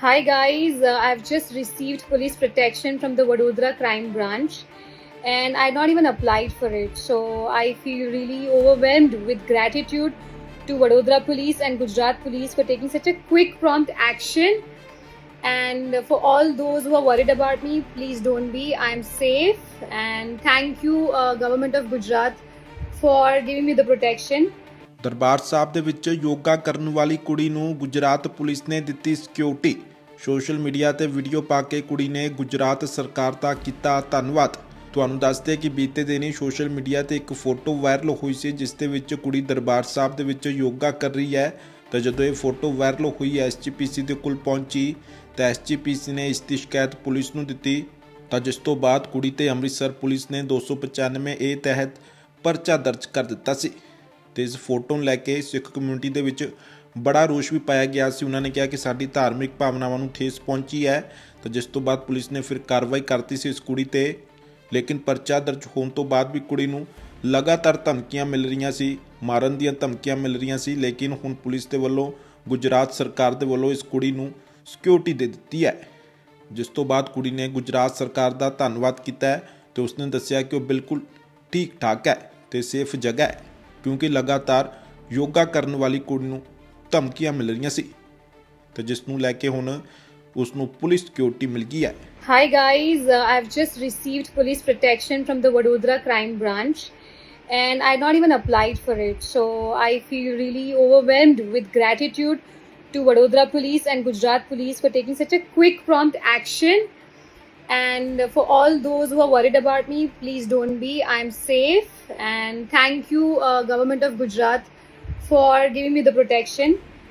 Hi guys, uh, I've just received police protection from the Vadodara crime branch and I not even applied for it. So I feel really overwhelmed with gratitude to Vadodara police and Gujarat police for taking such a quick prompt action. And for all those who are worried about me, please don't be. I'm safe and thank you uh, government of Gujarat for giving me the protection. Darbar Sahib ਦੇ ਵਿੱਚ ਯੋਗਾ ਕਰਨ ਵਾਲੀ ਕੁੜੀ ਨੂੰ Gujarat police ਨੇ ਦਿੱਤੀ security social media ਤੇ video ਪਾ ਕੇ ਕੁੜੀ ਨੇ ਗੁਜਰਾਤ ਸਰਕਾਰ ਦਾ ਕੀਤਾ ਧੰਨਵਾਦ। ਤੁਹਾਨੂੰ ਦੱਸਦੇ ਕਿ ਬੀਤੇ ਦਿਨ ਹੀ ਸੋਸ਼ਲ ਮੀਡੀਆ ਤੇ ਇੱਕ ਫੋਟੋ ਵਾਇਰਲ ਹੋਈ ਸੀ, ਜਿਸ ਦੇ ਵਿੱਚ ਕੁੜੀ ਦਰਬਾਰ ਸਾਹਿਬ ਦੇ ਵਿੱਚ ਯੋਗਾ ਕਰ ਰਹੀ ਹੈ। ਤਾਂ ਜਦੋਂ ਇਹ ਫੋਟੋ ਵਾਇਰਲ ਹੋਈ ਐਸਜੀਪੀਸੀ ਦੇ ਕੋਲ ਪਹੁੰਚੀ, ਤਾਂ ਐਸਜੀਪੀਸੀ ਨੇ ਇਸ ਦੀ ਸ਼ਿਕਾਇਤ ਪੁਲਿਸ ਨੂੰ ਦਿੱਤੀ। ਤਾਂ ਜਿਸ ਤੋਂ ਬਾਅਦ ਕੁੜੀ ਤੇ ਅੰਮ੍ਰਿਤਸਰ ਪੁਲਿਸ ਨੇ 295 ਏ ਤਹਿਤ ਪਰਚਾ ਦਰਜ ਕਰ ਦਿੱਤਾ ਸੀ। ਤੇ ਇਸ ਫੋਟੋ ਨੂੰ ਲੈ ਕੇ ਸਿੱਖ ਕਮਿਊਨਿਟੀ ਦੇ ਵਿੱਚ ਬੜਾ ਰੋਸ਼ ਵੀ ਪਾਇਆ ਗਿਆ ਸੀ। ਉਹਨਾਂ ਨੇ ਕਿਹਾ ਕਿ ਸਾਡੀ ਧਾਰਮਿਕ ਭਾਵਨਾਵਾਂ ਨੂੰ ਠੇਸ ਪਹੁੰਚੀ ਹੈ। ਤਾਂ ਜਿਸ ਤੋਂ ਬਾਅਦ ਪੁਲਿਸ ਨੇ ਫਿਰ ਕਾਰਵਾਈ ਕਰਤੀ ਸੀ ਇਸ ਕੁੜੀ ਤੇ। ਲੇਕਿਨ ਪਰਚਾ ਦਰਜ ਹੋਣ ਤੋਂ ਬਾਅਦ ਵੀ ਕੁੜੀ ਨੂੰ ਲਗਾਤਾਰ ਧਮਕੀਆਂ ਮਿਲ ਰਹੀਆਂ ਸੀ, ਮਾਰਨ ਦੀਆਂ ਧਮਕੀਆਂ ਮਿਲ ਰਹੀਆਂ ਸੀ। ਲੇਕਿਨ ਹੁਣ ਪੁਲਿਸ ਦੇ ਵੱਲੋਂ, ਗੁਜਰਾਤ ਸਰਕਾਰ ਦੇ ਵੱਲੋਂ ਇਸ ਕੁੜੀ ਨੂੰ ਸਿਕਿਉਰਿਟੀ ਦੇ ਦਿੱਤੀ ਹੈ। ਜਿਸ ਤੋਂ ਬਾਅਦ ਕੁੜੀ ਨੇ ਗੁਜਰਾਤ ਸਰਕਾਰ ਦਾ ਧੰਨਵਾਦ ਕੀਤਾ ਹੈ ਤੇ ਉਸਨੇ ਦੱਸਿਆ ਕਿ ਉਹ ਬਿਲਕੁਲ ਠੀਕ ਠਾਕ ਹੈ ਤੇ ਸੇਫ ਜਗ੍ਹਾ ਹੈ। ਕਿਉਂਕਿ ਲਗਾਤਾਰ ਯੋਗਾ ਕਰਨ ਵਾਲੀ ਕੁੜੀ ਨੂੰ ਧਮਕੀਆਂ ਮਿਲ ਰਹੀਆਂ ਸੀ ਤੇ ਜਿਸ ਨੂੰ ਲੈ ਕੇ ਹੁਣ ਉਸ ਨੂੰ ਪੁਲਿਸ ਸਿਕਿਉਰਿਟੀ ਮਿਲ ਗਈ ਹੈ Hi guys, uh, I've just received police protection from the Vadodara crime branch and I not even applied for it. So I feel really overwhelmed with gratitude to Vadodara police and Gujarat police for taking such a quick prompt action. And for all those who are worried about me, please don't be. I'm safe and thank you uh, government of Gujarat for giving me the protection.